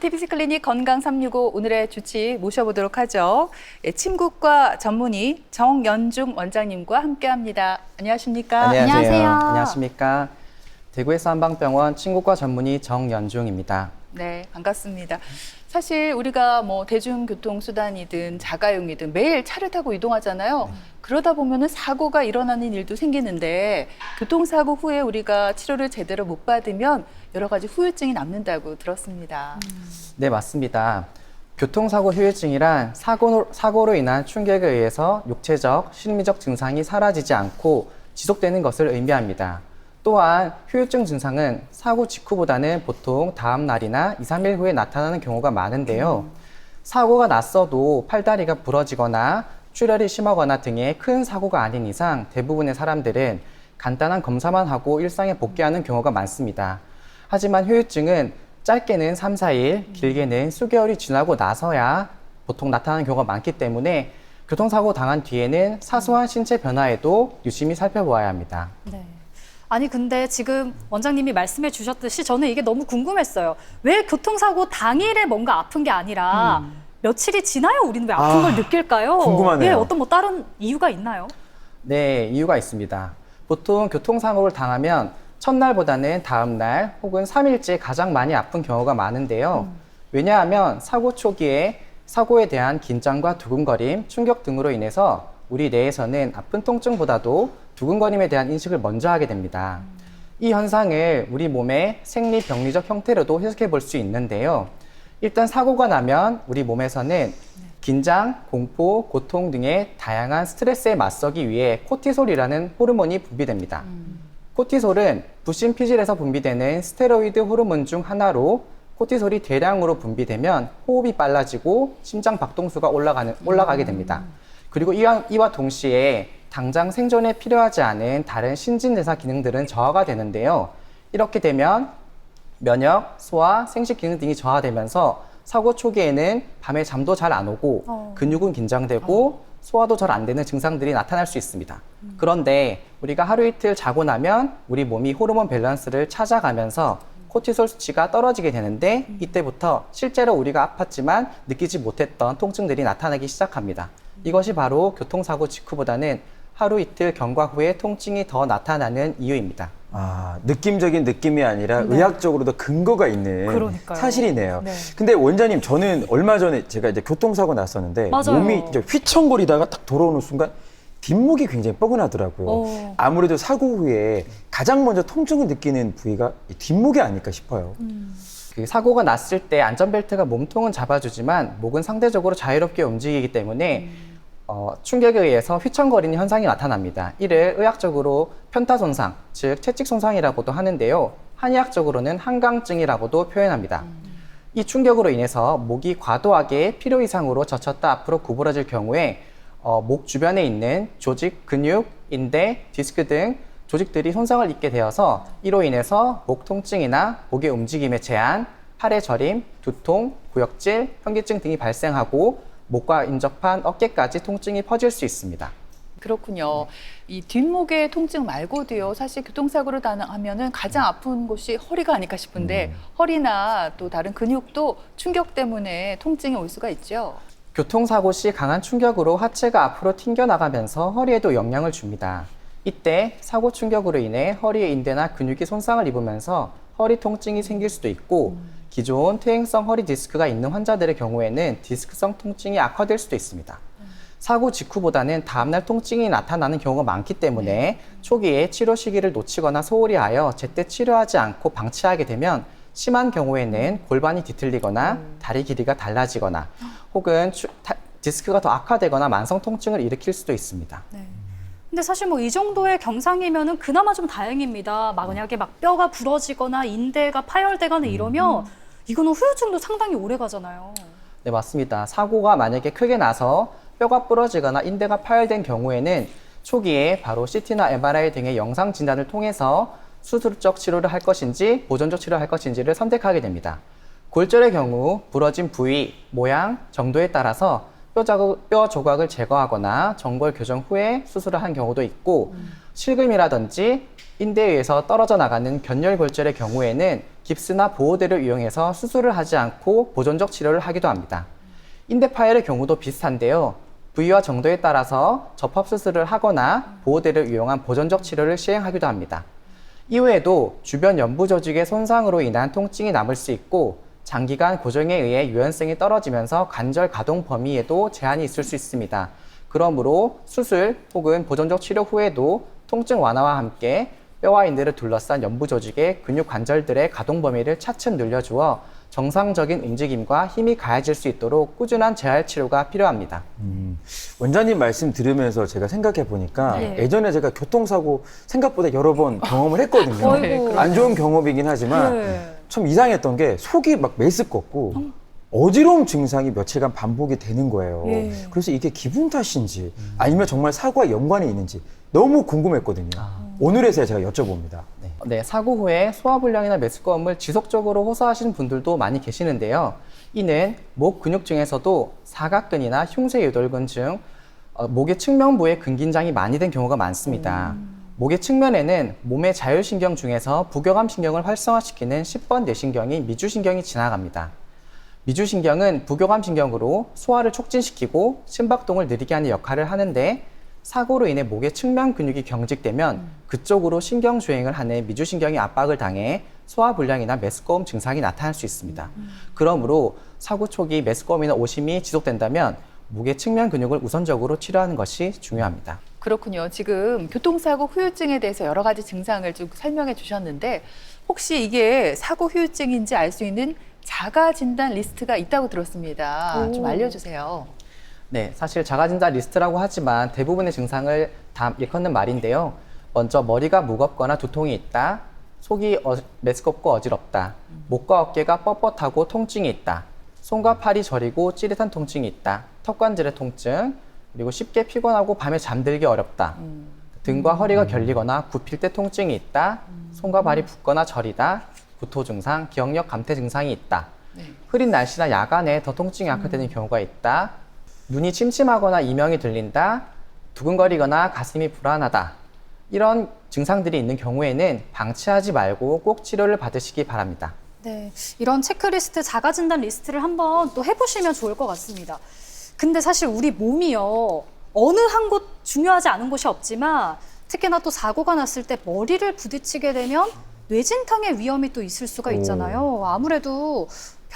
TBC 클리닉 건강 365 오늘의 주치 모셔보도록 하죠. 예, 침구과 전문의 정연중 원장님과 함께합니다. 안녕하십니까? 안녕하세요. 안녕하십니까. 대구에서 한방병원 친구과 전문의 정연중입니다. 네, 반갑습니다. 사실 우리가 뭐 대중교통 수단이든 자가용이든 매일 차를 타고 이동하잖아요. 그러다 보면은 사고가 일어나는 일도 생기는데 교통사고 후에 우리가 치료를 제대로 못 받으면 여러 가지 후유증이 남는다고 들었습니다. 네, 맞습니다. 교통사고 후유증이란 사고, 사고로 인한 충격에 의해서 육체적, 심리적 증상이 사라지지 않고 지속되는 것을 의미합니다. 또한 후유증 증상은 사고 직후보다는 보통 다음 날이나 2, 3일 후에 나타나는 경우가 많은데요. 사고가 났어도 팔다리가 부러지거나 출혈이 심하거나 등의 큰 사고가 아닌 이상 대부분의 사람들은 간단한 검사만 하고 일상에 복귀하는 경우가 많습니다. 하지만 후유증은 짧게는 3, 4일, 길게는 수개월이 지나고 나서야 보통 나타나는 경우가 많기 때문에 교통사고 당한 뒤에는 사소한 신체 변화에도 유심히 살펴보아야 합니다. 네. 아니 근데 지금 원장님이 말씀해 주셨듯이 저는 이게 너무 궁금했어요. 왜 교통사고 당일에 뭔가 아픈 게 아니라 며칠이 지나야 우리는 왜 아픈 아, 걸 느낄까요? 궁금하네요. 예, 어떤 뭐 다른 이유가 있나요? 네, 이유가 있습니다. 보통 교통사고를 당하면 첫날보다는 다음날 혹은 3일째 가장 많이 아픈 경우가 많은데요. 왜냐하면 사고 초기에 사고에 대한 긴장과 두근거림, 충격 등으로 인해서 우리 뇌에서는 아픈 통증보다도 두근거림에 대한 인식을 먼저 하게 됩니다. 이 현상을 우리 몸의 생리 병리적 형태로도 해석해 볼 수 있는데요. 일단 사고가 나면 우리 몸에서는 긴장, 공포, 고통 등의 다양한 스트레스에 맞서기 위해 코티솔이라는 호르몬이 분비됩니다. 코티솔은 부신 피질에서 분비되는 스테로이드 호르몬 중 하나로 코티솔이 대량으로 분비되면 호흡이 빨라지고 심장 박동수가 올라가는, 올라가게 됩니다. 그리고 이와, 이와 동시에 당장 생존에 필요하지 않은 다른 신진대사 기능들은 저하가 되는데요. 이렇게 되면 면역, 소화, 생식 기능 등이 저하되면서 사고 초기에는 밤에 잠도 잘 안 오고 어. 근육은 긴장되고 소화도 잘 안 되는 증상들이 나타날 수 있습니다. 그런데 우리가 하루 이틀 자고 나면 우리 몸이 호르몬 밸런스를 찾아가면서 코티솔 수치가 떨어지게 되는데 이때부터 실제로 우리가 아팠지만 느끼지 못했던 통증들이 나타나기 시작합니다. 이것이 바로 교통사고 직후보다는 하루 이틀 경과 후에 통증이 더 나타나는 이유입니다. 아, 느낌적인 느낌이 아니라 의학적으로도 근거가 있는 네. 그러니까요. 사실이네요. 네. 근데 원장님 저는 얼마 전에 제가 이제 교통사고 났었는데 맞아요. 몸이 이제 휘청거리다가 딱 돌아오는 순간 뒷목이 굉장히 뻐근하더라고요. 어. 아무래도 사고 후에 가장 먼저 통증을 느끼는 부위가 이 뒷목이 아닐까 싶어요. 그 사고가 났을 때 안전벨트가 몸통은 잡아주지만 목은 상대적으로 자유롭게 움직이기 때문에 어, 충격에 의해서 휘청거리는 현상이 나타납니다. 이를 의학적으로 편타 손상, 즉 채찍 손상이라고도 하는데요. 한의학적으로는 한강증이라고도 표현합니다. 이 충격으로 인해서 목이 과도하게 필요 이상으로 젖혔다 앞으로 구부러질 경우에 어, 목 주변에 있는 조직, 근육, 인대, 디스크 등 조직들이 손상을 입게 되어서 이로 인해서 목 통증이나 목의 움직임의 제한, 팔의 저림, 두통, 구역질, 현기증 등이 발생하고 목과 인접한 어깨까지 통증이 퍼질 수 있습니다. 그렇군요. 이 뒷목의 통증 말고도요. 사실 교통사고를 당하면은 가장 아픈 곳이 허리가 아닐까 싶은데 허리나 또 다른 근육도 충격 때문에 통증이 올 수가 있죠. 교통사고 시 강한 충격으로 하체가 앞으로 튕겨나가면서 허리에도 영향을 줍니다. 이때 사고 충격으로 인해 허리의 인대나 근육이 손상을 입으면서 허리 통증이 생길 수도 있고 기존 퇴행성 허리 디스크가 있는 환자들의 경우에는 디스크성 통증이 악화될 수도 있습니다. 사고 직후보다는 다음날 통증이 나타나는 경우가 많기 때문에 초기에 치료 시기를 놓치거나 소홀히 하여 제때 치료하지 않고 방치하게 되면 심한 경우에는 골반이 뒤틀리거나 다리 길이가 달라지거나 혹은 추- 타- 디스크가 더 악화되거나 만성 통증을 일으킬 수도 있습니다. 네. 근데 사실 뭐 이 정도의 경상이면은 그나마 좀 다행입니다. 막 만약에 막 뼈가 부러지거나 인대가 파열되거나 이러면 이거는 후유증도 상당히 오래 가잖아요. 네, 맞습니다. 사고가 만약에 크게 나서 뼈가 부러지거나 인대가 파열된 경우에는 초기에 바로 CT나 MRI 등의 영상 진단을 통해서 수술적 치료를 할 것인지 보존적 치료를 할 것인지를 선택하게 됩니다. 골절의 경우 부러진 부위, 모양, 정도에 따라서 뼈, 자국, 뼈 조각을 제거하거나 정골 교정 후에 수술을 한 경우도 있고 실금이라든지 인대에 의해서 떨어져 나가는 견열골절의 경우에는 깁스나 보호대를 이용해서 수술을 하지 않고 보존적 치료를 하기도 합니다. 인대 파열의 경우도 비슷한데요. 부위와 정도에 따라서 접합 수술을 하거나 보호대를 이용한 보존적 치료를 시행하기도 합니다. 이후에도 주변 연부 조직의 손상으로 인한 통증이 남을 수 있고 장기간 고정에 의해 유연성이 떨어지면서 관절 가동 범위에도 제한이 있을 수 있습니다. 그러므로 수술 혹은 보존적 치료 후에도 통증 완화와 함께 뼈와 인대를 둘러싼 연부 조직의 근육 관절들의 가동 범위를 차츰 늘려주어 정상적인 움직임과 힘이 가해질 수 있도록 꾸준한 재활 치료가 필요합니다. 원장님 말씀 들으면서 제가 생각해 보니까 네. 예전에 제가 교통사고 생각보다 여러 번 경험을 했거든요. 어이구. 안 좋은 경험이긴 하지만 네. 참 이상했던 게 속이 막 메스껍고 어지러움 증상이 며칠간 반복이 되는 거예요. 예. 그래서 이게 기분 탓인지 아니면 정말 사고와 연관이 있는지 너무 궁금했거든요. 오늘에서야 제가 여쭤봅니다. 네. 네, 사고 후에 소화불량이나 메스꺼움을 지속적으로 호소하시는 분들도 많이 계시는데요. 이는 목 근육 중에서도 사각근이나 흉쇄 유돌근 중 어, 목의 측면부에 근긴장이 많이 된 경우가 많습니다. 목의 측면에는 몸의 자율신경 중에서 부교감 신경을 활성화시키는 10번 뇌신경인 미주신경이 지나갑니다. 미주신경은 부교감 신경으로 소화를 촉진시키고 심박동을 느리게 하는 역할을 하는데 사고로 인해 목의 측면 근육이 경직되면 그쪽으로 신경 주행을 하는 미주신경이 압박을 당해 소화불량이나 메스꺼움 증상이 나타날 수 있습니다. 그러므로 사고 초기 메스꺼움이나 오심이 지속된다면 목의 측면 근육을 우선적으로 치료하는 것이 중요합니다. 그렇군요. 지금 교통사고 후유증에 대해서 여러 가지 증상을 쭉 설명해 주셨는데 혹시 이게 사고 후유증인지 알 수 있는 자가 진단 리스트가 있다고 들었습니다. 오. 좀 알려주세요. 네, 사실 자가진단 리스트라고 하지만 대부분의 증상을 다 일컫는 말인데요. 먼저 머리가 무겁거나 두통이 있다, 속이 어, 메스껍고 어지럽다, 목과 어깨가 뻣뻣하고 통증이 있다, 손과 팔이 저리고 찌릿한 통증이 있다, 턱관절의 통증, 그리고 쉽게 피곤하고 밤에 잠들기 어렵다, 등과 허리가 결리거나 굽힐 때 통증이 있다, 손과 발이 붓거나 저리다, 구토 증상, 기억력 감퇴 증상이 있다, 네. 흐린 날씨나 야간에 더 통증이 악화되는 경우가 있다. 눈이 침침하거나 이명이 들린다. 두근거리거나 가슴이 불안하다. 이런 증상들이 있는 경우에는 방치하지 말고 꼭 치료를 받으시기 바랍니다. 네, 이런 체크리스트 자가 진단 리스트를 한번 또 해보시면 좋을 것 같습니다. 근데 사실 우리 몸이요 어느 한 곳 중요하지 않은 곳이 없지만 특히나 또 사고가 났을 때 머리를 부딪히게 되면 뇌진탕의 위험이 또 있을 수가 있잖아요. 아무래도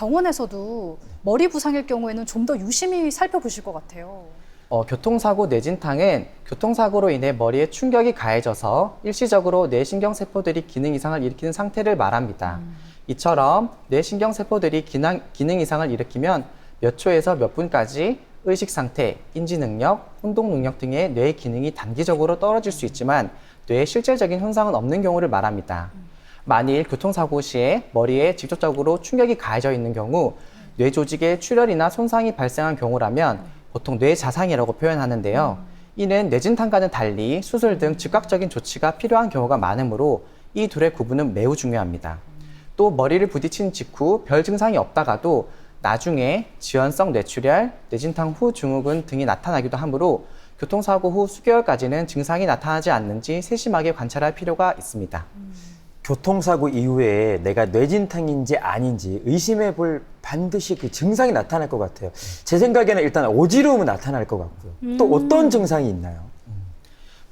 병원에서도 머리 부상일 경우에는 좀 더 유심히 살펴보실 것 같아요. 어, 교통사고 뇌진탕은 교통사고로 인해 머리에 충격이 가해져서 일시적으로 뇌신경세포들이 기능 이상을 일으키는 상태를 말합니다. 이처럼 뇌신경세포들이 기능, 기능 이상을 일으키면 몇 초에서 몇 분까지 의식 상태, 인지 능력, 운동 능력 등의 뇌 기능이 단기적으로 떨어질 수 있지만 뇌에 실질적인 손상은 없는 경우를 말합니다. 만일 교통사고 시에 머리에 직접적으로 충격이 가해져 있는 경우 뇌 조직에 출혈이나 손상이 발생한 경우라면 보통 뇌 자상이라고 표현하는데요. 이는 뇌진탕과는 달리 수술 등 즉각적인 조치가 필요한 경우가 많으므로 이 둘의 구분은 매우 중요합니다. 또 머리를 부딪힌 직후 별 증상이 없다가도 나중에 지연성 뇌출혈, 뇌진탕 후 증후군 등이 나타나기도 하므로 교통사고 후 수개월까지는 증상이 나타나지 않는지 세심하게 관찰할 필요가 있습니다. 교통사고 이후에 내가 뇌진탕인지 아닌지 의심해 볼 반드시 그 증상이 나타날 것 같아요. 제 생각에는 일단 어지러움은 나타날 것 같고요. 또 어떤 증상이 있나요?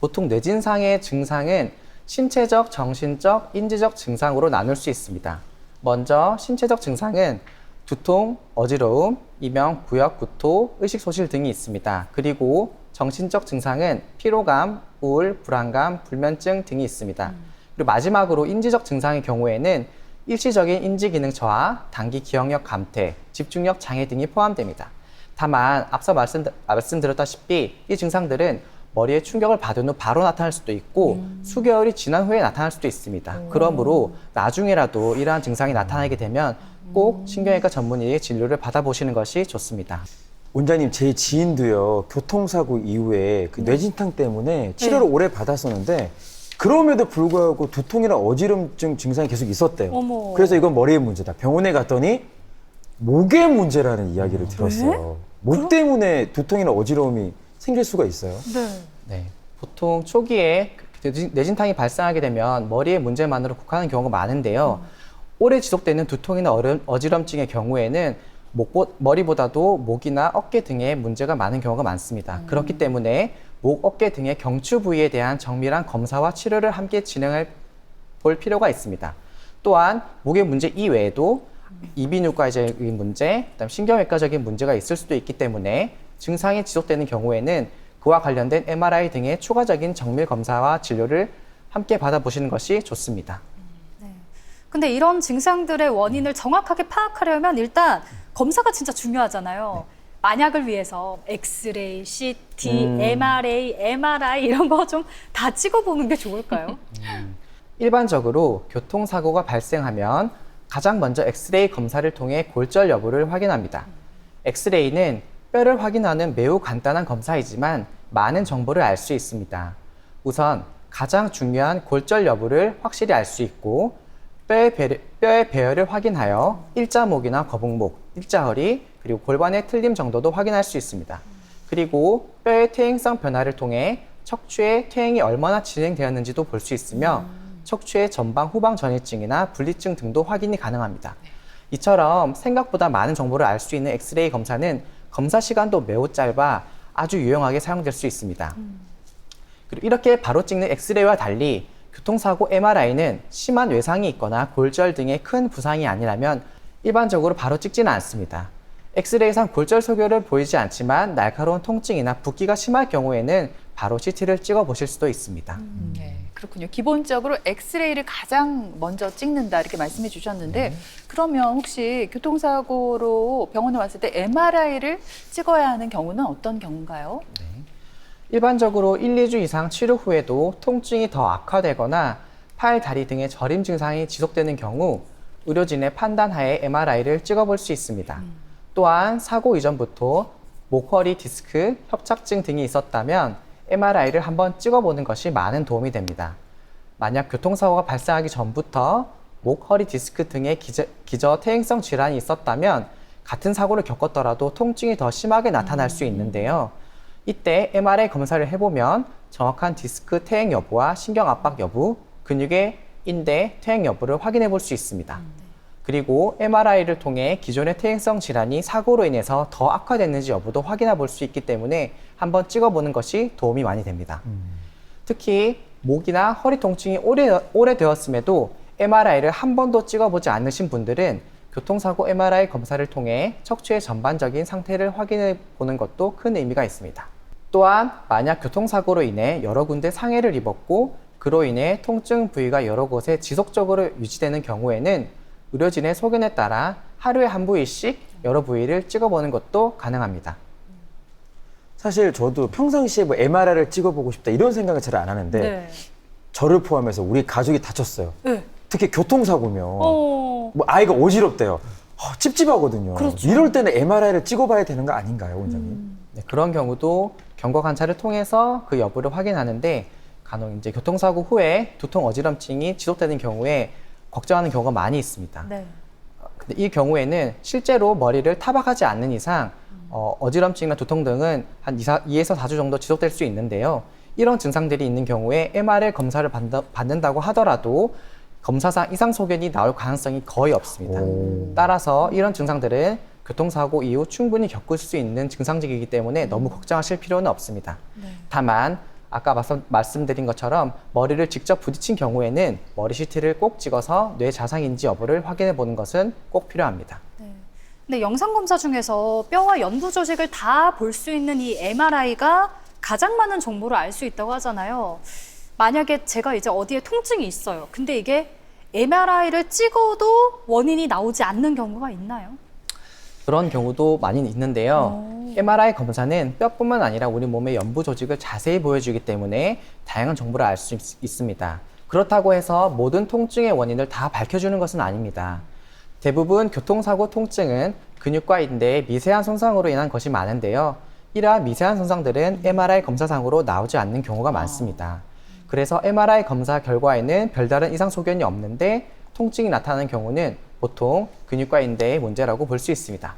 보통 뇌진상의 증상은 신체적, 정신적, 인지적 증상으로 나눌 수 있습니다. 먼저 신체적 증상은 두통, 어지러움, 이명, 부역, 구토, 의식 소실 등이 있습니다. 그리고 정신적 증상은 피로감, 우울, 불안감, 불면증 등이 있습니다. 그리고 마지막으로 인지적 증상의 경우에는 일시적인 인지 기능 저하, 단기 기억력 감퇴, 집중력 장애 등이 포함됩니다. 다만 앞서 말씀, 말씀드렸다시피 이 증상들은 머리에 충격을 받은 후 바로 나타날 수도 있고 수개월이 지난 후에 나타날 수도 있습니다. 그러므로 나중에라도 이러한 증상이 나타나게 되면 꼭 신경외과 전문의의 진료를 받아보시는 것이 좋습니다. 원장님 제 지인도요 교통사고 이후에 그 뇌진탕 때문에 치료를 오래 받았었는데 그럼에도 불구하고 두통이나 어지럼증 증상이 계속 있었대요. 어머. 그래서 이건 머리의 문제다. 병원에 갔더니 목의 문제라는 이야기를 들었어요. 목 때문에 두통이나 어지러움이 생길 수가 있어요. 네. 네, 보통 초기에 뇌진, 뇌진탕이 발생하게 되면 머리의 문제만으로 국한하는 경우가 많은데요. 오래 지속되는 두통이나 어름, 어지럼증의 경우에는 목보, 머리보다도 목이나 어깨 등에 문제가 많은 경우가 많습니다. 그렇기 때문에 목, 어깨 등의 경추 부위에 대한 정밀한 검사와 치료를 함께 진행해 볼 필요가 있습니다. 또한 목의 문제 이외에도 이비인후과적인 문제, 그다음 신경외과적인 문제가 있을 수도 있기 때문에 증상이 지속되는 경우에는 그와 관련된 MRI 등의 추가적인 정밀 검사와 진료를 함께 받아보시는 것이 좋습니다. 근데 이런 증상들의 원인을 정확하게 파악하려면 일단 검사가 진짜 중요하잖아요. 만약을 위해서 엑스레이, CT, 음. MRA, MRI 이런 거 좀 다 찍어보는 게 좋을까요? 일반적으로 교통사고가 발생하면 가장 먼저 엑스레이 검사를 통해 골절 여부를 확인합니다. 엑스레이는 뼈를 확인하는 매우 간단한 검사이지만 많은 정보를 알 수 있습니다. 우선 가장 중요한 골절 여부를 확실히 알 수 있고 뼈의, 배, 뼈의 배열을 확인하여 일자목이나 거북목, 일자허리, 그리고 골반의 틀림 정도도 확인할 수 있습니다. 그리고 뼈의 퇴행성 변화를 통해 척추의 퇴행이 얼마나 진행되었는지도 볼 수 있으며 척추의 전방 후방 전이증이나 분리증 등도 확인이 가능합니다. 이처럼 생각보다 많은 정보를 알 수 있는 엑스레이 검사는 검사 시간도 매우 짧아 아주 유용하게 사용될 수 있습니다. 그리고 이렇게 바로 찍는 엑스레이와 달리 교통사고 MRI는 심한 외상이 있거나 골절 등의 큰 부상이 아니라면 일반적으로 바로 찍지는 않습니다. 엑스레이상 골절 소견을 보이지 않지만 날카로운 통증이나 붓기가 심할 경우에는 바로 CT를 찍어 보실 수도 있습니다. 네, 그렇군요. 기본적으로 엑스레이를 가장 먼저 찍는다 이렇게 말씀해 주셨는데 그러면 혹시 교통사고로 병원에 왔을 때 MRI를 찍어야 하는 경우는 어떤 경우인가요? 일반적으로 1, 2주 이상 치료 후에도 통증이 더 악화되거나 팔, 다리 등의 저림 증상이 지속되는 경우 의료진의 판단하에 MRI를 찍어볼 수 있습니다. 또한 사고 이전부터 목, 허리, 디스크, 협착증 등이 있었다면 MRI를 한번 찍어보는 것이 많은 도움이 됩니다. 만약 교통사고가 발생하기 전부터 목, 허리, 디스크 등의 기저, 기저 퇴행성 질환이 있었다면 같은 사고를 겪었더라도 통증이 더 심하게 나타날 수 있는데요. 이때 MRI 검사를 해보면 정확한 디스크 퇴행 여부와 신경 압박 여부, 근육의 인대 퇴행 여부를 확인해 볼 수 있습니다. 그리고 MRI를 통해 기존의 퇴행성 질환이 사고로 인해서 더 악화됐는지 여부도 확인해 볼 수 있기 때문에 한번 찍어보는 것이 도움이 많이 됩니다. 특히 목이나 허리 통증이 오래, 오래되었음에도 MRI를 한 번도 찍어보지 않으신 분들은 교통사고 MRI 검사를 통해 척추의 전반적인 상태를 확인해 보는 것도 큰 의미가 있습니다. 또한 만약 교통사고로 인해 여러 군데 상해를 입었고 그로 인해 통증 부위가 여러 곳에 지속적으로 유지되는 경우에는 의료진의 소견에 따라 하루에 한 부위씩 여러 부위를 찍어보는 것도 가능합니다. 사실 저도 평상시에 뭐 MRI를 찍어보고 싶다 이런 생각을 잘 안 하는데 네. 저를 포함해서 우리 가족이 다쳤어요. 네. 특히 교통사고면 어, 뭐 아이가 어지럽대요. 어, 찝찝하거든요. 그렇죠. 이럴 때는 MRI를 찍어봐야 되는 거 아닌가요, 원장님? 네, 그런 경우도 경과 관찰을 통해서 그 여부를 확인하는데 간혹 이제 교통사고 후에 두통 어지럼증이 지속되는 경우에 걱정하는 경우가 많이 있습니다. 네. 근데 이 경우에는 실제로 머리를 타박하지 않는 이상 어, 어지럼증이나 두통 등은 한 2, 2에서 4주 정도 지속될 수 있는데요. 이런 증상들이 있는 경우에 MRI 검사를 받는다, 받는다고 하더라도 검사상 이상 소견이 나올 가능성이 거의 없습니다. 오. 따라서 이런 증상들은 교통사고 이후 충분히 겪을 수 있는 증상직이기 때문에 너무 걱정하실 필요는 없습니다. 다만 아까 말씀, 말씀 드린 것처럼 머리를 직접 부딪힌 경우에는 머리 CT를 꼭 찍어서 뇌 자상인지 여부를 확인해 보는 것은 꼭 필요합니다. 네. 근데 영상 검사 중에서 뼈와 연부 조직을 다 볼 수 있는 이 MRI가 가장 많은 정보를 알 수 있다고 하잖아요. 만약에 제가 이제 어디에 통증이 있어요. 근데 이게 MRI를 찍어도 원인이 나오지 않는 경우가 있나요? 그런 경우도 많이 있는데요. 오. MRI 검사는 뼈뿐만 아니라 우리 몸의 연부 조직을 자세히 보여주기 때문에 다양한 정보를 알 수 있습니다. 그렇다고 해서 모든 통증의 원인을 다 밝혀주는 것은 아닙니다. 대부분 교통사고 통증은 근육과 인대의 미세한 손상으로 인한 것이 많은데요. 이러한 미세한 손상들은 MRI 검사상으로 나오지 않는 경우가 많습니다. 그래서 MRI 검사 결과에는 별다른 이상 소견이 없는데 통증이 나타나는 경우는 보통 근육과 인대의 문제라고 볼 수 있습니다.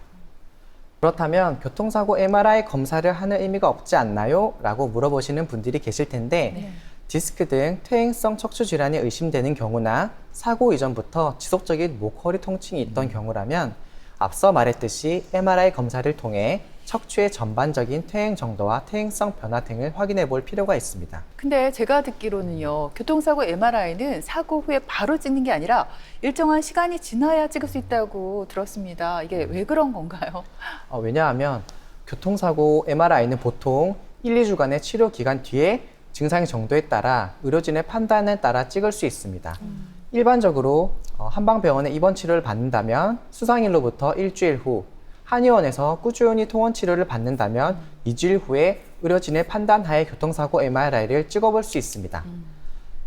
그렇다면 교통사고 MRI 검사를 하는 의미가 없지 않나요? 라고 물어보시는 분들이 계실 텐데 디스크 등 퇴행성 척추 질환이 의심되는 경우나 사고 이전부터 지속적인 목, 허리 통증이 있던 경우라면 앞서 말했듯이 MRI 검사를 통해 척추의 전반적인 퇴행 정도와 퇴행성 변화 등을 확인해 볼 필요가 있습니다. 근데 제가 듣기로는요, 교통사고 MRI는 사고 후에 바로 찍는 게 아니라 일정한 시간이 지나야 찍을 수 있다고 들었습니다. 이게 왜 그런 건가요? 어, 왜냐하면 교통사고 MRI는 보통 1, 2주간의 치료 기간 뒤에 증상의 정도에 따라 의료진의 판단에 따라 찍을 수 있습니다. 일반적으로 어, 한방병원에 입원 치료를 받는다면 수상일로부터 일주일 후, 한의원에서 꾸준히 통원 치료를 받는다면 2주일 후에 의료진의 판단하에 교통사고 MRI를 찍어볼 수 있습니다.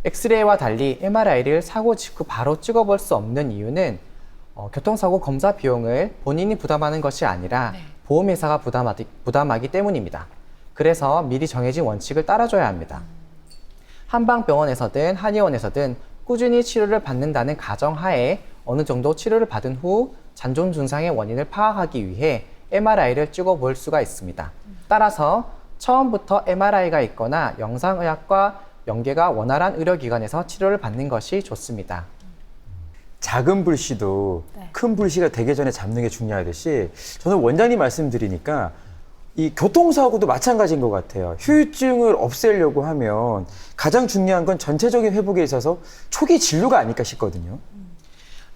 엑스레이와 달리 MRI를 사고 직후 바로 찍어볼 수 없는 이유는 어, 교통사고 검사 비용을 본인이 부담하는 것이 아니라 네. 보험회사가 부담하기, 부담하기 때문입니다. 그래서 미리 정해진 원칙을 따라줘야 합니다. 한방병원에서든 한의원에서든 꾸준히 치료를 받는다는 가정하에 어느 정도 치료를 받은 후 잔존 증상의 원인을 파악하기 위해 MRI를 찍어 볼 수가 있습니다. 따라서 처음부터 MRI가 있거나 영상의학과 연계가 원활한 의료기관에서 치료를 받는 것이 좋습니다. 작은 불씨도 네. 큰 불씨가 되기 전에 잡는 게 중요하듯이 저는 원장님 말씀드리니까 이 교통사고도 마찬가지인 것 같아요. 후유증을 없애려고 하면 가장 중요한 건 전체적인 회복에 있어서 초기 진료가 아닐까 싶거든요.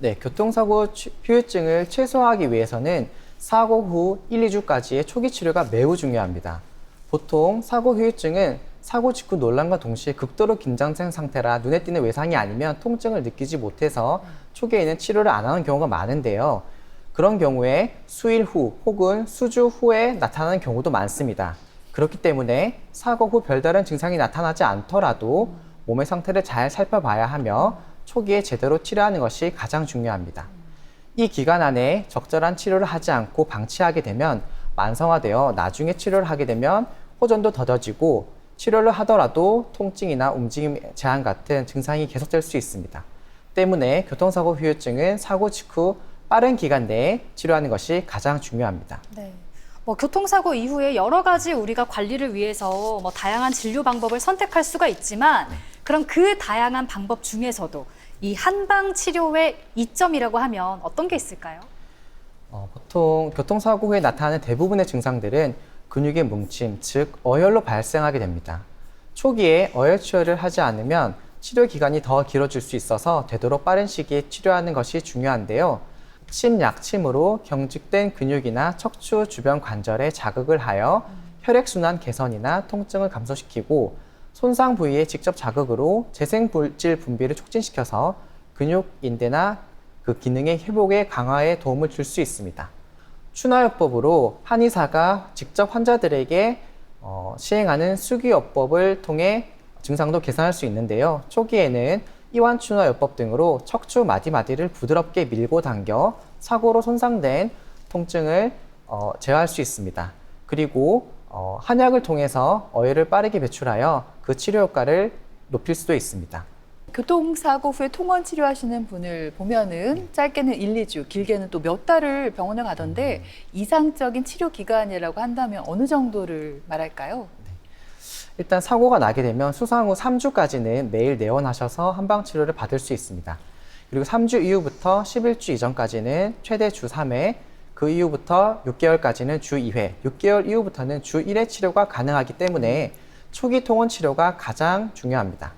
네, 교통사고 취- 후유증을 최소화하기 위해서는 사고 후 1, 2주까지의 초기 치료가 매우 중요합니다. 보통 사고 후유증은 사고 직후 논란과 동시에 극도로 긴장된 상태라 눈에 띄는 외상이 아니면 통증을 느끼지 못해서 초기에는 치료를 안 하는 경우가 많은데요. 그런 경우에 수일 후 혹은 수주 후에 나타나는 경우도 많습니다. 그렇기 때문에 사고 후 별다른 증상이 나타나지 않더라도 몸의 상태를 잘 살펴봐야 하며 초기에 제대로 치료하는 것이 가장 중요합니다. 이 기간 안에 적절한 치료를 하지 않고 방치하게 되면 만성화되어 나중에 치료를 하게 되면 호전도 더뎌지고 치료를 하더라도 통증이나 움직임 제한 같은 증상이 계속될 수 있습니다. 때문에 교통사고 후유증은 사고 직후 빠른 기간 내에 치료하는 것이 가장 중요합니다. 네. 뭐 교통사고 이후에 여러 가지 우리가 관리를 위해서 뭐 다양한 진료 방법을 선택할 수가 있지만 그럼 그 다양한 방법 중에서도 이 한방 치료의 이점이라고 하면 어떤 게 있을까요? 어, 보통 교통사고 후에 나타나는 대부분의 증상들은 근육의 뭉침, 즉 어혈로 발생하게 됩니다. 초기에 어혈 치료를 하지 않으면 치료 기간이 더 길어질 수 있어서 되도록 빠른 시기에 치료하는 것이 중요한데요. 침 약침으로 경직된 근육이나 척추 주변 관절에 자극을 하여 혈액순환 개선이나 통증을 감소시키고 손상 부위에 직접 자극으로 재생물질 분비를 촉진시켜서 근육 인대나 그 기능의 회복에 강화에 도움을 줄 수 있습니다. 추나요법으로 한의사가 직접 환자들에게 어, 시행하는 수기요법을 통해 증상도 개선할 수 있는데요. 초기에는 이완 추나요법 등으로 척추 마디마디를 부드럽게 밀고 당겨 사고로 손상된 통증을 어, 제어할 수 있습니다. 그리고 어, 한약을 통해서 어혈을 빠르게 배출하여 그 치료 효과를 높일 수도 있습니다. 교통사고 후에 통원 치료하시는 분을 보면은 짧게는 1, 2주, 길게는 또 몇 달을 병원을 가던데 이상적인 치료 기간이라고 한다면 어느 정도를 말할까요? 일단 사고가 나게 되면 수상 후 3주까지는 매일 내원하셔서 한방 치료를 받을 수 있습니다. 그리고 3주 이후부터 11주 이전까지는 최대 주 3회, 그 이후부터 6개월까지는 주 2회, 6개월 이후부터는 주 1회 치료가 가능하기 때문에 초기 통원 치료가 가장 중요합니다.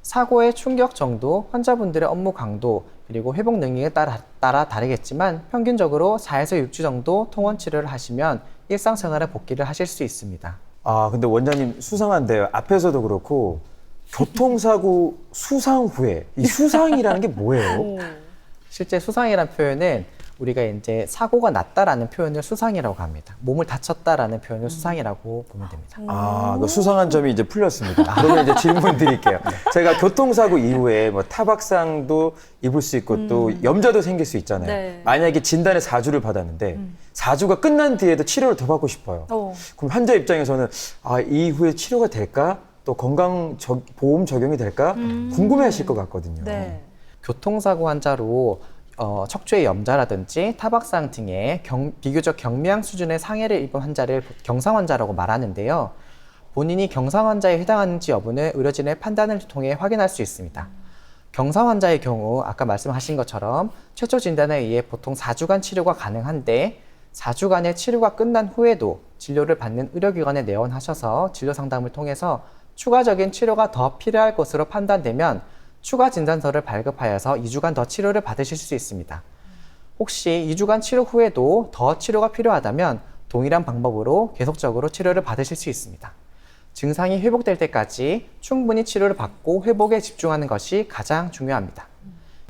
사고의 충격 정도, 환자분들의 업무 강도, 그리고 회복 능력에 따라, 따라 다르겠지만 평균적으로 4에서 6주 정도 통원 치료를 하시면 일상생활에 복귀를 하실 수 있습니다. 아, 근데 원장님 수상한데요. 앞에서도 그렇고 교통사고 수상 후에 이 수상이라는 게 뭐예요? 실제 수상이라는 표현은 우리가 이제 사고가 났다라는 표현을 수상이라고 합니다. 몸을 다쳤다라는 표현을 수상이라고 보면 됩니다. 아, 그 수상한 점이 이제 풀렸습니다. 그러면 이제 질문 드릴게요. 제가 교통사고 이후에 뭐 타박상도 입을 수 있고 또 염좌도 생길 수 있잖아요. 네. 만약에 진단에 4주를 받았는데 사 4주가 끝난 뒤에도 치료를 더 받고 싶어요. 어. 그럼 환자 입장에서는 아, 이후에 치료가 될까? 또 건강 적- 보험 적용이 될까? 궁금해 하실 것 같거든요. 네. 교통사고 환자로 어, 척추의 염좌라든지 타박상 등의 경- 비교적 경미한 수준의 상해를 입은 환자를 경상 환자라고 말하는데요. 본인이 경상 환자에 해당하는지 여부는 의료진의 판단을 통해 확인할 수 있습니다. 경상 환자의 경우 아까 말씀하신 것처럼 최초 진단에 의해 보통 4주간 치료가 가능한데 4주간의 치료가 끝난 후에도 진료를 받는 의료기관에 내원하셔서 진료 상담을 통해서 추가적인 치료가 더 필요할 것으로 판단되면 추가 진단서를 발급하여서 2주간 더 치료를 받으실 수 있습니다. 혹시 2주간 치료 후에도 더 치료가 필요하다면 동일한 방법으로 계속적으로 치료를 받으실 수 있습니다. 증상이 회복될 때까지 충분히 치료를 받고 회복에 집중하는 것이 가장 중요합니다.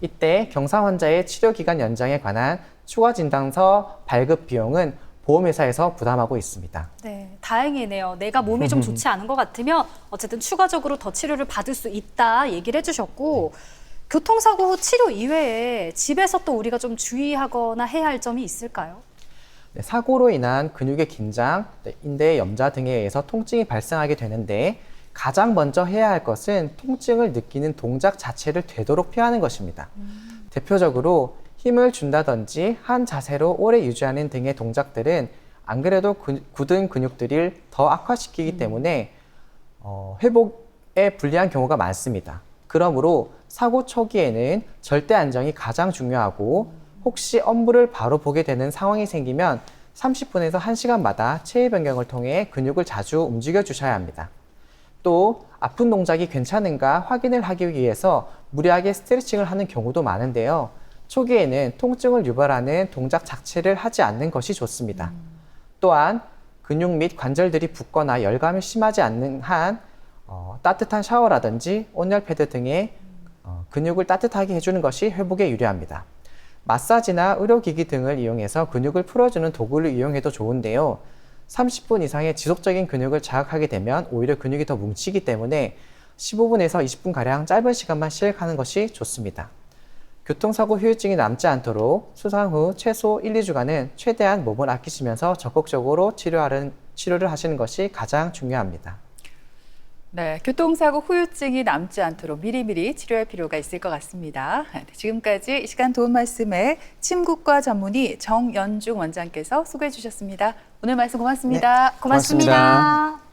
이때 경상 환자의 치료 기간 연장에 관한 추가 진단서 발급 비용은 보험회사에서 부담하고 있습니다. 네, 다행이네요. 내가 몸이 좀 좋지 않은 것 같으면 어쨌든 추가적으로 더 치료를 받을 수 있다 얘기를 해주셨고 교통사고 후 치료 이외에 집에서 또 우리가 좀 주의하거나 해야 할 점이 있을까요? 네, 사고로 인한 근육의 긴장, 네, 인대의 염자 등에 의해서 통증이 발생하게 되는데 가장 먼저 해야 할 것은 통증을 느끼는 동작 자체를 되도록 피하는 것입니다. 대표적으로 힘을 준다든지 한 자세로 오래 유지하는 등의 동작들은 안 그래도 근- 굳은 근육들을 더 악화시키기 때문에 어, 회복에 불리한 경우가 많습니다. 그러므로 사고 초기에는 절대 안정이 가장 중요하고 혹시 업무를 바로 보게 되는 상황이 생기면 30분에서 1시간마다 체위 변경을 통해 근육을 자주 움직여 주셔야 합니다. 또 아픈 동작이 괜찮은가 확인을 하기 위해서 무리하게 스트레칭을 하는 경우도 많은데요. 초기에는 통증을 유발하는 동작 자체를 하지 않는 것이 좋습니다. 또한 근육 및 관절들이 붓거나 열감이 심하지 않는 한 어, 따뜻한 샤워라든지 온열 패드 등의 어, 근육을 따뜻하게 해주는 것이 회복에 유리합니다. 마사지나 의료기기 등을 이용해서 근육을 풀어주는 도구를 이용해도 좋은데요. 30분 이상의 지속적인 근육을 자극하게 되면 오히려 근육이 더 뭉치기 때문에 15분에서 20분가량 짧은 시간만 시행하는 것이 좋습니다. 교통사고 후유증이 남지 않도록 수상 후 최소 1, 2주간은 최대한 몸을 아끼시면서 적극적으로 치료하는, 치료를 하시는 것이 가장 중요합니다. 네, 교통사고 후유증이 남지 않도록 미리미리 치료할 필요가 있을 것 같습니다. 네, 지금까지 이 시간 도움 말씀에 침구과 전문의 정연중 원장께서 수고해 주셨습니다. 오늘 말씀 고맙습니다. 고맙습니다.